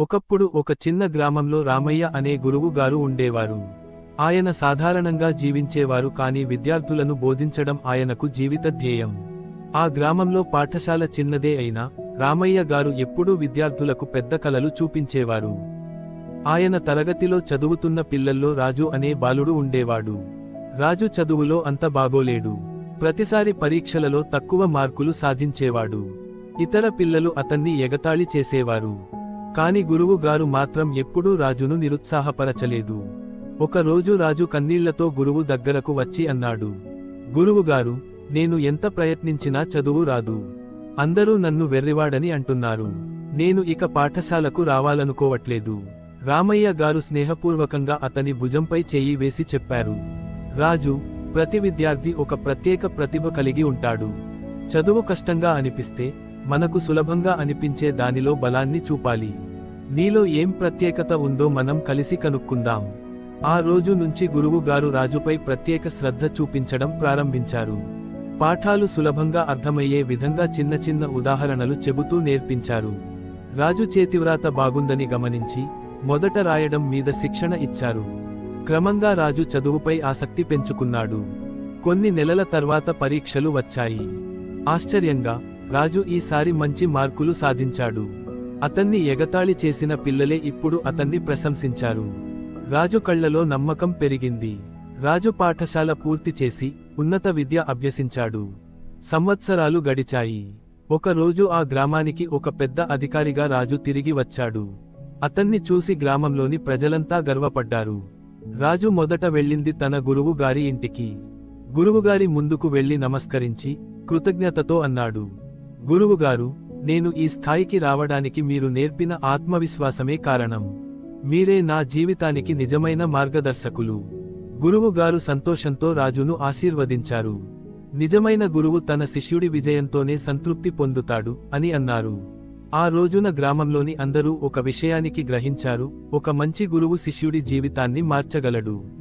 ఒకప్పుడు ఒక చిన్న గ్రామంలో రామయ్య అనే గురువు గారు ఉండేవారు. ఆయన సాధారణంగా జీవించేవారు కాని విద్యార్థులను బోధించడం ఆయనకు జీవిత ధ్యేయం. ఆ గ్రామంలో పాఠశాల చిన్నదే అయినా రామయ్య గారు ఎప్పుడూ విద్యార్థులకు పెద్ద కలలు చూపించేవారు. ఆయన తరగతిలో చదువుతున్న పిల్లల్లో రాజు అనే బాలుడు ఉండేవాడు. రాజు చదువులో అంత బాగోలేడు. ప్రతిసారి పరీక్షలలో తక్కువ మార్కులు సాధించేవాడు. ఇతర పిల్లలు అతన్ని ఎగతాళి చేసేవారు. కాని గురువు గారు మాత్రం ఎప్పుడూ రాజును నిరుత్సాహపరచలేదు. ఒక రోజు రాజు కన్నీళ్ళతో గురువు దగ్గరకు వచ్చి అన్నాడు గురువుగారు నేను ఎంత ప్రయత్నించినా చదువు రాదు. అందరూ నన్ను వెర్రివాడని అంటున్నారు. నేను ఇక పాఠశాలకు రావాలనుకోవట్లేదు. రామయ్య గారు స్నేహపూర్వకంగా అతని భుజంపై చేయి వేసి చెప్పారు రాజు ప్రతి విద్యార్థి ఒక ప్రత్యేక ప్రతిభ కలిగి ఉంటాడు. చదువు కష్టంగా అనిపిస్తే మనకు సులభంగా అనిపించే దానిలో బలాన్ని చూపాలి. నీలో ఏం ప్రత్యేకత ఉందో మనం కలిసి కనుక్కుందాం. ఆ రోజు నుంచి గురువు గారు రాజుపై ప్రత్యేక శ్రద్ధ చూపించడం ప్రారంభించారు. పాఠాలు సులభంగా అర్థమయ్యే విధంగా చిన్న చిన్న ఉదాహరణలు చెబుతూ నేర్పించారు. రాజు చేతివ్రాత బాగుందని గమనించి మొదట రాయడం మీద శిక్షణ ఇచ్చారు. క్రమంగా రాజు చదువుపై ఆసక్తి పెంచుకున్నాడు. కొన్ని నెలల తర్వాత పరీక్షలు వచ్చాయి. ఆశ్చర్యంగా రాజు ఈసారి మంచి మార్కులు సాధించాడు. అతన్ని ఎగతాళి చేసిన పిల్లలే ఇప్పుడు అతన్ని ప్రశంసించారు. రాజు కళ్ళలో నమ్మకం పెరిగింది. రాజు పాఠశాల పూర్తి చేసి ఉన్నత విద్య అభ్యసించాడు. సంవత్సరాలు గడిచాయి. ఒక రోజు ఆ గ్రామానికి ఒక పెద్ద అధికారిగా రాజు తిరిగి వచ్చాడు. అతన్ని చూసి గ్రామంలోని ప్రజలంతా గర్వపడ్డారు. రాజు మొదట వెళ్ళింది తన గురువు గారి ఇంటికి. గురువుగారి ముందుకు వెళ్ళి నమస్కరించి కృతజ్ఞతతో అన్నాడు. గురువుగారు నేను ఈ స్థాయికి రావడానికి మీరు నేర్పిన ఆత్మవిశ్వాసమే కారణం. మీరే నా జీవితానికి నిజమైన మార్గదర్శకులు. గురువు గారు సంతోషంతో రాజును ఆశీర్వదించారు. నిజమైన గురువు తన శిష్యుడి విజయంతోనే సంతృప్తి పొందుతాడు అని అన్నారు. ఆ రోజున గ్రామంలోని అందరూ ఒక విషయానికి గ్రహించారు ఒక మంచి గురువు శిష్యుడి జీవితాన్ని మార్చగలడు.